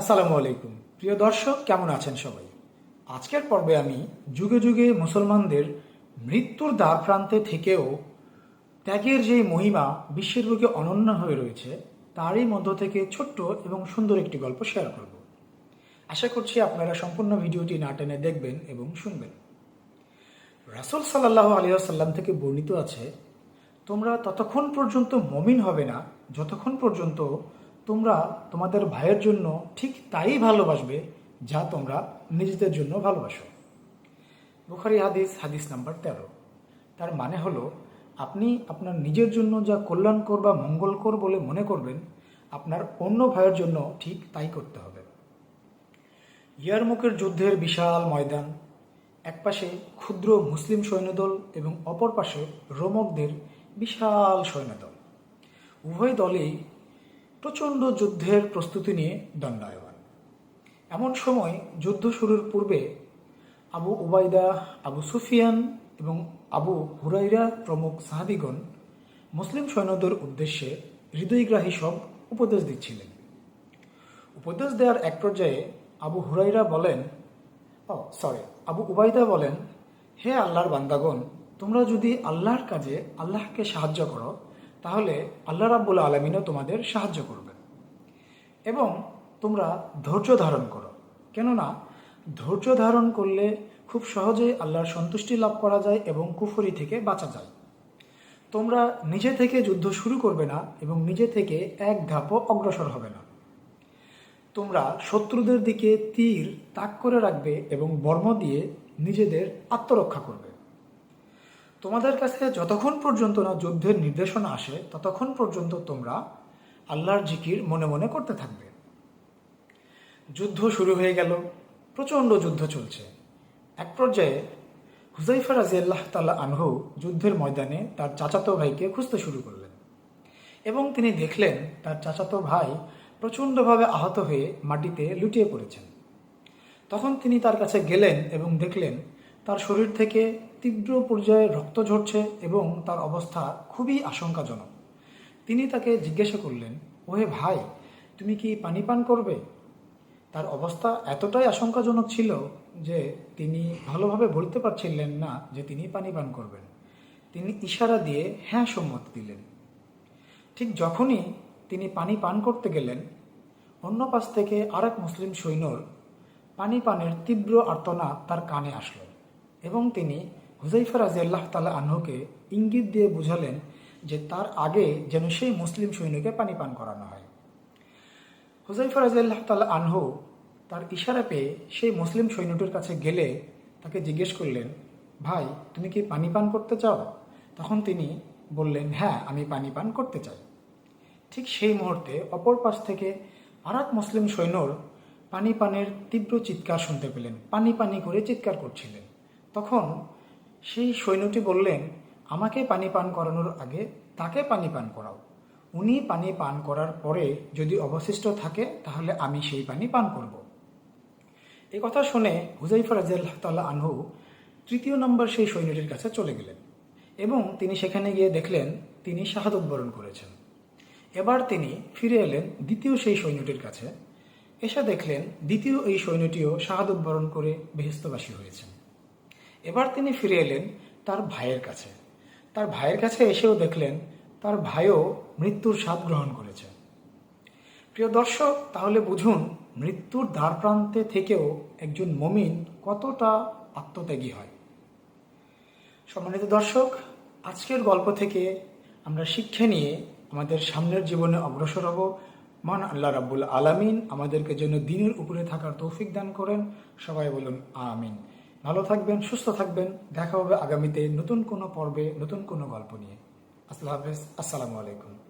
আসসালামু আলাইকুম। প্রিয় দর্শক, কেমন আছেন সবাই? আজকের পর্বে আমি যুগে যুগে মুসলমানদের মৃত্যুর দ্বার প্রান্তে থেকেও ত্যাগের যে মহিমা বিশ্বের বুকে অনন্য হয়ে রয়েছে, তারই মধ্য থেকে ছোট্ট এবং সুন্দর একটি গল্প শেয়ার করব। আশা করছি আপনারা সম্পূর্ণ ভিডিওটি না টেনে দেখবেন এবং শুনবেন। রাসুল সাল্লাহ আলিয়াল্লাম থেকে বর্ণিত আছে, তোমরা ততক্ষণ পর্যন্ত মমিন হবে না, যতক্ষণ পর্যন্ত তোমরা তোমাদের ভাইয়ের জন্য ঠিক তাই ভালোবাসবে যা তোমরা নিজেদের জন্য ভালোবাসো। বুখারি হাদিস হাদিস নাম্বার তেরো। তার মানে হলো, আপনি আপনার নিজের জন্য যা কল্যাণকর বা মঙ্গলকর বলে মনে করবেন, আপনার অন্য ভাইয়ের জন্য ঠিক তাই করতে হবে। ইয়ারমুকের যুদ্ধের বিশাল ময়দান, একপাশে ক্ষুদ্র মুসলিম সৈন্যদল এবং অপর পাশে রোমকদের বিশাল সৈন্যদল। উভয় দলেই প্রচণ্ড যুদ্ধের প্রস্তুতি নিয়ে দণ্ডায়মান। এমন সময় যুদ্ধ শুরুর পূর্বে আবু উবাইদা আবু সুফিয়ান এবং আবু হুরাইরা প্রমুখ সাহাবিগণ মুসলিম সৈন্যদের উদ্দেশ্যে হৃদয়গ্রাহী সব উপদেশ দিচ্ছিলেন। উপদেশ দেওয়ার এক পর্যায়ে আবু হুরাইরা বলেন, ও সরি আবু উবাইদা বলেন, হে আল্লাহর বান্দাগণ, তোমরা যদি আল্লাহর কাজে আল্লাহকে সাহায্য করো তাহলে আল্লাহ রাব্বুল আলমিনও তোমাদের সাহায্য করবে এবং তোমরা ধৈর্য ধারণ করো। কেননা ধৈর্য ধারণ করলে খুব সহজেই আল্লাহর সন্তুষ্টি লাভ করা যায় এবং কুফরি থেকে বাঁচা যায়। তোমরা নিজে থেকে যুদ্ধ শুরু করবে না এবং নিজে থেকে এক ধাপও অগ্রসর হবে না। তোমরা শত্রুদের দিকে তীর তাক করে রাখবে এবং বর্ম দিয়ে নিজেদের আত্মরক্ষা করবে। তোমাদের কাছে যতক্ষণ পর্যন্ত না যুদ্ধের নির্দেশনা আসে, ততক্ষণ পর্যন্ত তোমরা আল্লাহর জিকির মনে মনে করতে থাকবে। যুদ্ধ শুরু হয়ে গেল, প্রচণ্ড যুদ্ধ চলছে। এক পর্যায়ে হুজাইফা রাজিয়াল্লাহ তাল্লাহ আনহু যুদ্ধের ময়দানে তার চাচাতো ভাইকে খুঁজতে শুরু করলেন এবং তিনি দেখলেন তার চাচাতো ভাই প্রচণ্ডভাবে আহত হয়ে মাটিতে লুটিয়ে পড়েছেন। তখন তিনি তার কাছে গেলেন এবং দেখলেন তার শরীর থেকে তীব্র পর্যায়ে রক্ত ঝরছে এবং তার অবস্থা খুবই আশঙ্কাজনক। তিনি তাকে জিজ্ঞাসা করলেন, ওহে ভাই, তুমি কি পানি পান করবে? তার অবস্থা এতটাই আশঙ্কাজনক ছিল যে তিনি ভালোভাবে বলতে পারছিলেন না যে তিনি পানি পান করবেন। তিনি ইশারা দিয়ে হ্যাঁ সম্মত দিলেন। ঠিক যখনই তিনি পানি পান করতে গেলেন, অন্য পাশ থেকে আরেক মুসলিম সৈন্যর পানি পানের তীব্র আর্তনা তার কানে আসলো। এবং তিনি হুজাইফা রাজিয়াল্লাহ তালা আনহুকে ইঙ্গিত দিয়ে বুঝালেন যে তার আগে যেন সেই মুসলিম সৈন্যকে পানি পান করানো হয়। হুজাইফা রাজিয়াল্লাহ তালা আনহু তার ইশারা পেয়ে সেই মুসলিম সৈন্যটির কাছে গেলে তাকে জিজ্ঞেস করলেন, ভাই, তুমি কি পানি পান করতে চাও? তখন তিনি বললেন হ্যাঁ আমি পানি পান করতে চাই। ঠিক সেই মুহূর্তে অপর পাশ থেকে আর মুসলিম সৈন্যর পানি পানের তীব্র চিৎকার শুনতে পেলেন। পানি পানি করে চিৎকার করছিলেন। তখন সেই সৈন্যটি বললেন, আমাকে পানি পান করানোর আগে তাকে পানি পান করাও। উনি পানি পান করার পরে যদি অবশিষ্ট থাকে, তাহলে আমি সেই পানি পান করব। এই কথা শুনে হুজাইফা রাজিয়াল্লাহ তাল্লাহ আনহু তৃতীয় নম্বর সেই সৈন্যটির কাছে চলে গেলেন এবং তিনি সেখানে গিয়ে দেখলেন তিনি শাহাদত বরণ করেছেন। এবার তিনি ফিরে এলেন দ্বিতীয় সেই সৈন্যটির কাছে। এসে দেখলেন দ্বিতীয় এই সৈন্যটিও শাহাদত বরণ করে বেহেস্তবাসী হয়েছেন। এবার তিনি ফিরে এলেন তার ভাইয়ের কাছে। তার ভাইয়ের কাছে এসেও দেখলেন তার ভাইও মৃত্যুর স্বাদ গ্রহণ করেছে। প্রিয় দর্শক, তাহলে বুঝুন মৃত্যুর দ্বার প্রান্তে থেকেও একজন মমিন কতটা আত্মত্যাগী হয়। সম্মানিত দর্শক, আজকের গল্প থেকে আমরা শিক্ষা নিয়ে আমাদের সামনের জীবনে অগ্রসর হব। মান আল্লাহ রাব্বুল আলামিন আমাদেরকে যেন দিনের উপরে থাকার তৌফিক দান করেন। সবাই বলুন, আমিন। ভালো থাকবেন, সুস্থ থাকবেন। দেখা হবে আগামীতে নতুন কোনো পর্বে, নতুন কোনো গল্প নিয়ে। আসসালাম হাফেজ। আসসালামু আলাইকুম।